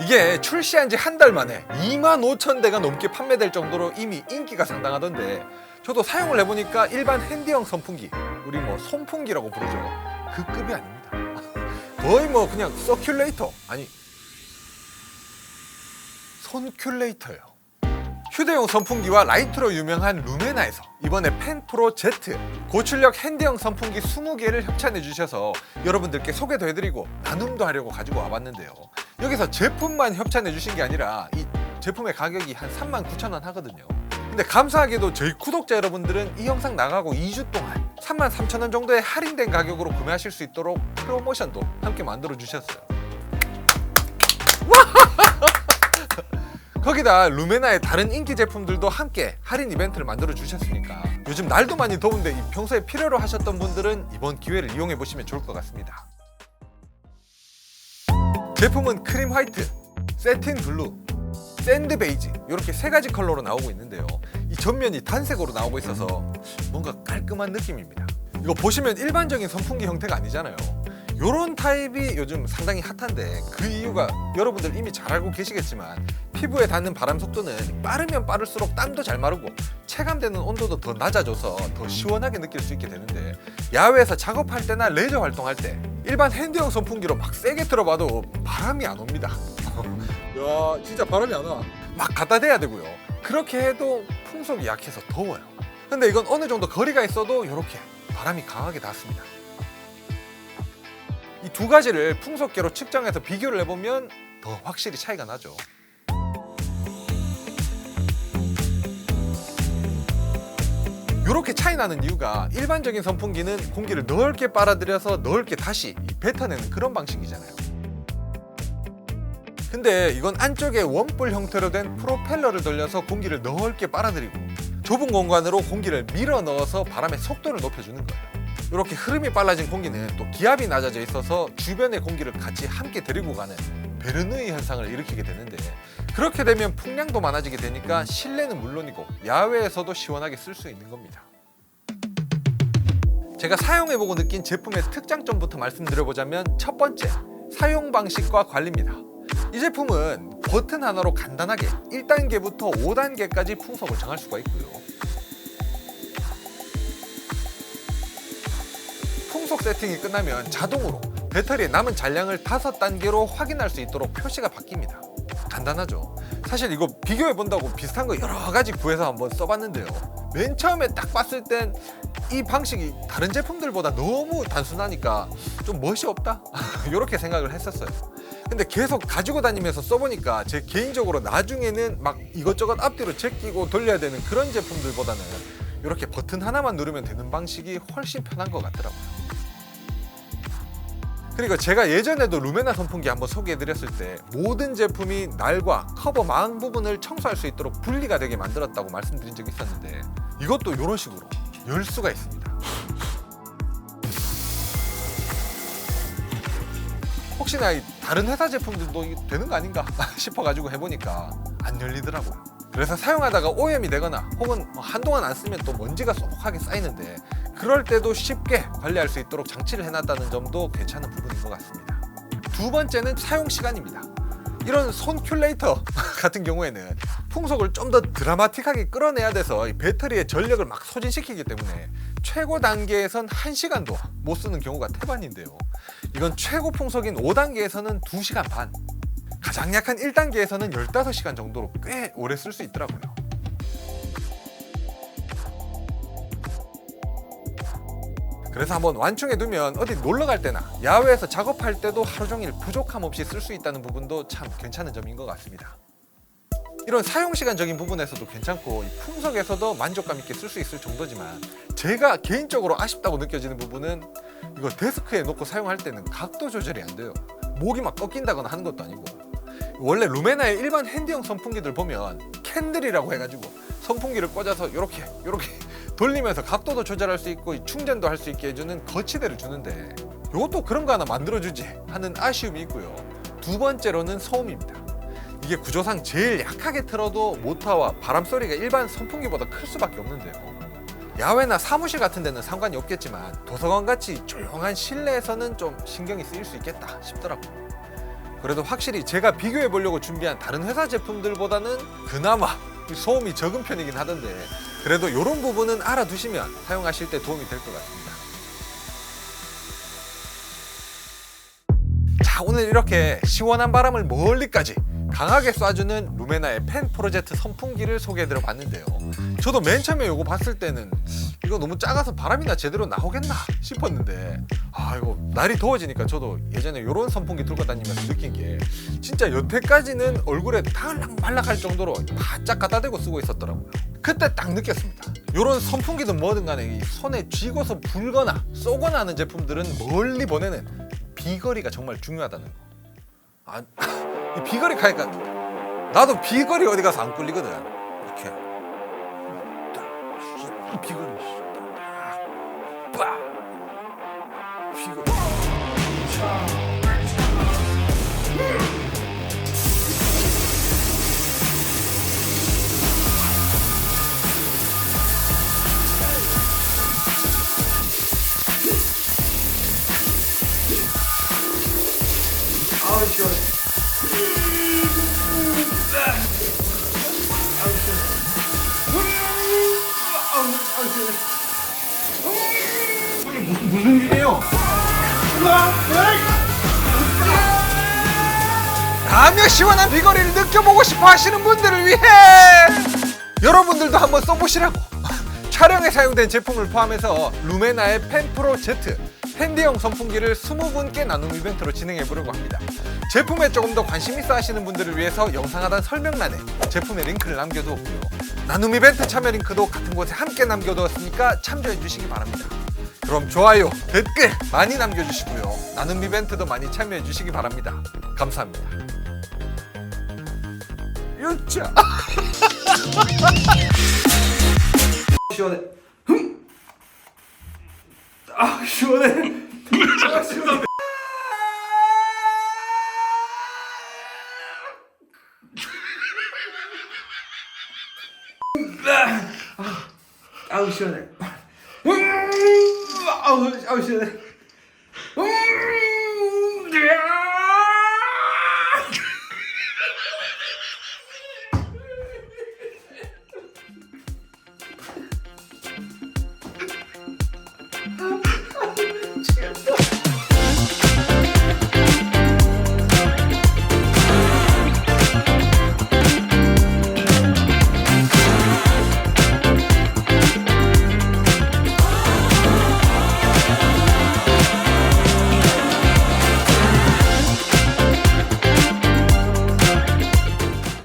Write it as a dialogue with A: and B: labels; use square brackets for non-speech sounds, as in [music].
A: 이게 출시한 지 한 달 만에 2만 5천 대가 넘게 판매될 정도로 이미 인기가 상당하던데 저도 사용을 해보니까 일반 핸디형 선풍기 우리 뭐 손풍기라고 부르죠. 그 급이 아닙니다. [laughs] 거의 뭐 그냥 서큘레이터. 아니 손큘레이터요. 휴대용 선풍기와 라이트로 유명한 루메나에서 이번에 펜프로 Z 고출력 핸디형 선풍기 20개를 협찬해 주셔서 여러분들께 소개도 해드리고 나눔도 하려고 가지고 와봤는데요. 여기서 제품만 협찬해 주신 게 아니라 이 제품의 가격이 한 3만 9천 원 하거든요. 근데 감사하게도 저희 구독자 여러분들은 이 영상 나가고 2주 동안 3만 3천 원 정도의 할인된 가격으로 구매하실 수 있도록 프로모션도 함께 만들어 주셨어요. [laughs] 거기다 루메나의 다른 인기 제품들도 함께 할인 이벤트를 만들어 주셨으니까 요즘 날도 많이 더운데 이 평소에 필요로 하셨던 분들은 이번 기회를 이용해 보시면 좋을 것 같습니다. 제품은 크림 화이트, 세틴 블루, 샌드 베이지 이렇게 세 가지 컬러로 나오고 있는데요. 이 전면이 단색으로 나오고 있어서 뭔가 깔끔한 느낌입니다. 이거 보시면 일반적인 선풍기 형태가 아니잖아요. 요런 타입이 요즘 상당히 핫한데 그 이유가 여러분들 이미 잘 알고 계시겠지만 피부에 닿는 바람 속도는 빠르면 빠를수록 땀도 잘 마르고 체감되는 온도도 더 낮아져서 더 시원하게 느낄 수 있게 되는데 야외에서 작업할 때나 레저 활동할 때 일반 핸드형 선풍기로 막 세게 틀어봐도 바람이 안 옵니다. [laughs] 야 진짜 바람이 안 와. 막 갖다 대야 되고요. 그렇게 해도 풍속이 약해서 더워요. 근데 이건 어느 정도 거리가 있어도 이렇게 바람이 강하게 닿습니다. 이 두 가지를 풍속계로 측정해서 비교를 해보면 더 확실히 차이가 나죠. 이렇게 차이 나는 이유가 일반적인 선풍기는 공기를 넓게 빨아들여서 넓게 다시 뱉어내는 그런 방식이잖아요. 근데 이건 안쪽에 원뿔 형태로 된 프로펠러를 돌려서 공기를 넓게 빨아들이고 좁은 공간으로 공기를 밀어 넣어서 바람의 속도를 높여주는 거예요. 이렇게 흐름이 빨라진 공기는 또 기압이 낮아져 있어서 주변의 공기를 같이 함께 데리고 가는 베르누이 현상을 일으키게 되는데 그렇게 되면 풍량도 많아지게 되니까 실내는 물론이고 야외에서도 시원하게 쓸 수 있는 겁니다. 제가 사용해보고 느낀 제품의 특장점부터 말씀드려보자면 첫 번째, 사용 방식과 관리입니다. 이 제품은 버튼 하나로 간단하게 1단계부터 5단계까지 풍속을 정할 수가 있고요. 풍속 세팅이 끝나면 자동으로 배터리에 남은 잔량을 5단계로 확인할 수 있도록 표시가 바뀝니다. 간단하죠. 사실 이거 비교해 본다고 비슷한 거 여러 가지 구해서 한번 써봤는데요. 맨 처음에 딱 봤을 땐 이 방식이 다른 제품들보다 너무 단순하니까 좀 멋이 없다 [laughs] 이렇게 생각을 했었어요. 근데 계속 가지고 다니면서 써보니까 제 개인적으로 나중에는 막 이것저것 앞뒤로 제끼고 돌려야 되는 그런 제품들보다는 이렇게 버튼 하나만 누르면 되는 방식이 훨씬 편한 것 같더라고요. 그리고 제가 예전에도 루메나 선풍기 한번 소개해드렸을 때 모든 제품이 날과 커버 망 부분을 청소할 수 있도록 분리가 되게 만들었다고 말씀드린 적이 있었는데 이것도 이런 식으로 열 수가 있습니다. 혹시나 이 다른 회사 제품들도 되는 거 아닌가 [laughs] 싶어가지고 해보니까 안 열리더라고요. 그래서 사용하다가 오염이 되거나 혹은 뭐 한동안 안 쓰면 또 먼지가 쏙하게 쌓이는데 그럴 때도 쉽게 관리할 수 있도록 장치를 해놨다는 점도 괜찮은 부분인 것 같습니다. 두 번째는 사용 시간입니다. 이런 손 큘레이터 [laughs] 같은 경우에는 풍속을 좀 더 드라마틱하게 끌어내야 돼서 이 배터리의 전력을 막 소진시키기 때문에 최고 단계에선 1시간도 못 쓰는 경우가 태반인데요. 이건 최고 풍속인 5단계에서는 2시간 반, 가장 약한 1단계에서는 15시간 정도로 꽤 오래 쓸 수 있더라고요. 그래서 한번 완충해 두면 어디 놀러 갈 때나 야외에서 작업할 때도 하루 종일 부족함 없이 쓸 수 있다는 부분도 참 괜찮은 점인 것 같습니다. 이런 사용 시간적인 부분에서도 괜찮고 이 풍속에서도 만족감 있게 쓸 수 있을 정도지만 제가 개인적으로 아쉽다고 느껴지는 부분은 이거 데스크에 놓고 사용할 때는 각도 조절이 안 돼요. 목이 막 꺾인다거나 하는 것도 아니고 원래 루메나의 일반 핸디형 선풍기들 보면 캔들이라고 해가지고 선풍기를 꽂아서 이렇게 이렇게 [laughs] 돌리면서 각도도 조절할 수 있고 이 충전도 할 수 있게 해주는 거치대를 주는데 이것도 그런 거 하나 만들어주지 하는 아쉬움이 있고요. 두 번째로는 소음입니다. 이게 구조상 제일 약하게 틀어도 모터와 바람 소리가 일반 선풍기보다 클 수밖에 없는데요. 야외나 사무실 같은 데는 상관이 없겠지만 도서관 같이 조용한 실내에서는 좀 신경이 쓰일 수 있겠다 싶더라고요. 그래도 확실히 제가 비교해 보려고 준비한 다른 회사 제품들보다는 그나마 소음이 적은 편이긴 하던데 그래도 이런 부분은 알아두시면 사용하실 때 도움이 될 것 같습니다. 자 오늘 이렇게 시원한 바람을 멀리까지 강하게 쏴주는 루메나의 펜 프로젝트 선풍기를 소개해드려 봤는데요. 저도 맨 처음에 이거 봤을 때는 이거 너무 작아서 바람이나 제대로 나오겠나 싶었는데 아 이거 날이 더워지니까 저도 예전에 이런 선풍기 들고 다니면서 느낀 게 진짜 여태까지는 얼굴에 달락말락할 정도로 바짝 갖다 대고 쓰고 있었더라고요. 그때 딱 느꼈습니다. 이런 선풍기든 뭐든 간에 이 손에 쥐고서 불거나 쏘거나 하는 제품들은 멀리 보내는 비거리가 정말 중요하다는 거. 아, [laughs] 이 비거리 가니까 나도 비거리 어디 가서 안 끌리거든. 이렇게. 이 비거리.
B: Bah. 무슨 일이에요?
A: 가며 시원한 비거리를 느껴보고 싶어 하시는 분들을 위해 여러분들도 한번 써보시라고 촬영에 사용된 제품을 포함해서 루메나의 펜프로 Z 팬디형 선풍기를 20분께 나눔 이벤트로 진행해 보려고 합니다. 제품에 조금 더 관심 있어 하시는 분들을 위해서 영상 하단 설명란에 제품의 링크를 남겨두었고요. 나눔 이벤트 참여 링크도 같은 곳에 함께 남겨두었으니까 참조해 주시기 바랍니다. 그럼 좋아요, 댓글 많이 남겨주시고요. 나눔 이벤트도 많이 참여해 주시기 바랍니다. 감사합니다. 유차. [laughs]
B: 시원해. 흠. 아 시원해. 아 시원해. 아, 아우 시원해. 음, 아우 아우 시원해.